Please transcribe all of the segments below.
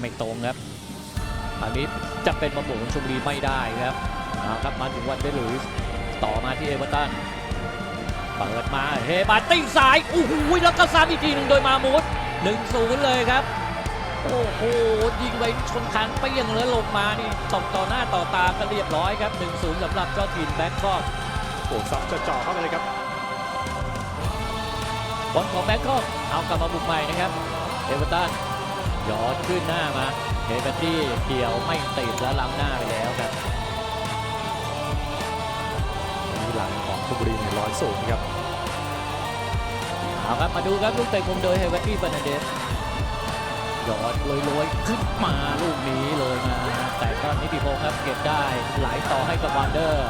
ไม่ตรงครับอันนี้จะเป็นบอลหมุนของชมบุรีไม่ได้ครับเอาครับมาถึงวันเดลุยส์ต่อมาที่เอเวอร์ตันเปิดมาเฮบาติ้งสายโอ้โหแล้วก็ซ้ำอีกทีหนึ่งโดยมามูดหนึ่งศูนย์เลยครับ โอ้โหยิงไปชนคานเปี้ยงแล้วลงมานี่ตกต่อหน้าต่อตาก็เรียบร้อยครับ1-0สำหรับเจ้าถิ่นแบงคอกโอ้ซับจะจ่อเข้าไปเลยครับบอลของแบงคอกเอากลับมาบุกใหม่นะครับ เอเวอร์ตัน ย้อนขึ้นหน้ามาเฮเบอร์ตี้เกี่ยวไม่ติดแล้วล้ำหน้าไปแล้วครับมีหลังของชลบุรีเนี่ยร้อยสูงครับเอาครับมาดูครับลูกเตะมุมโดยเฮเบอร์ตี้บานาเดสย้อนลอยๆขึ้นมาลูกนี้เลยมาแต่ก็นิติพงศ์ครับเก็บได้ไหลต่อให้กับวันเดอร์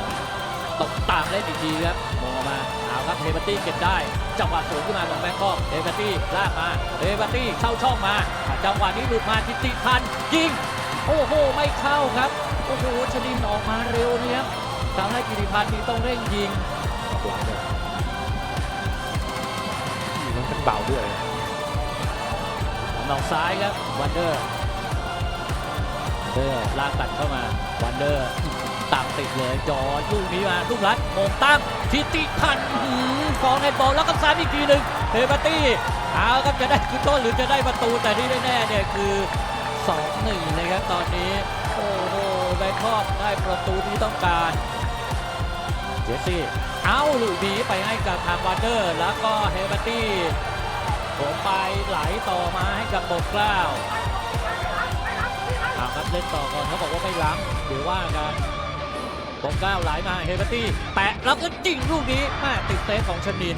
ตกตามเล่นอีกทีครับมองออกมาเอาครับเฮเบอร์ตี้เก็บได้ จังหวะสวนขึ้นมาของแบงคอกเฮเบอร์ตี้ลากมาเฮเบอร์ตี้เข้าช่องมา จังหวะนี้หลุดมาทิติพันธ์ยิง โอ้โห ไม่เข้าครับ โอ้โหชนินออกมาเร็วเนี่ยครับทำให้กิติพันธ์นี่ต้องเร่งยิงหลังเลยยิงมันเป็นเบาด้วยหนองซ้ายครับวันเดอร์เดอร์ลากตัดเข้ามาวันเดอร์ ตามติดเลยจอดลูกนี้มาลูกรัดโมงตั้มทิติพันธ์สอหือฟองในบอลแล้วก็ซ้ำอีกทีหนึ่งเฮเบอร์ตี้เอาครับจะได้คือต้นหรือจะได้ประตูแต่ที่แน่ๆเนี่ยคือ 2-1 เลยครับตอนนี้ โอ้โหแบงคอกได้ประตูที่ต้องการเจสซี่เอาลูกนี้ไปให้กับทางวันเดอร์ แล้วก็เฮเบอร์ตี้ผมไปไหลต่อมาให้กับปกกล้าเอาครับเล่นต่อก่อนเขาบอกว่าไม่ล้ำเดี๋ยวว่ากัน ปกเกล้าไหลมาเฮเบอร์ตี้แตะแล้วก็จริงลูกนี้แม่ติดเซฟของชนิน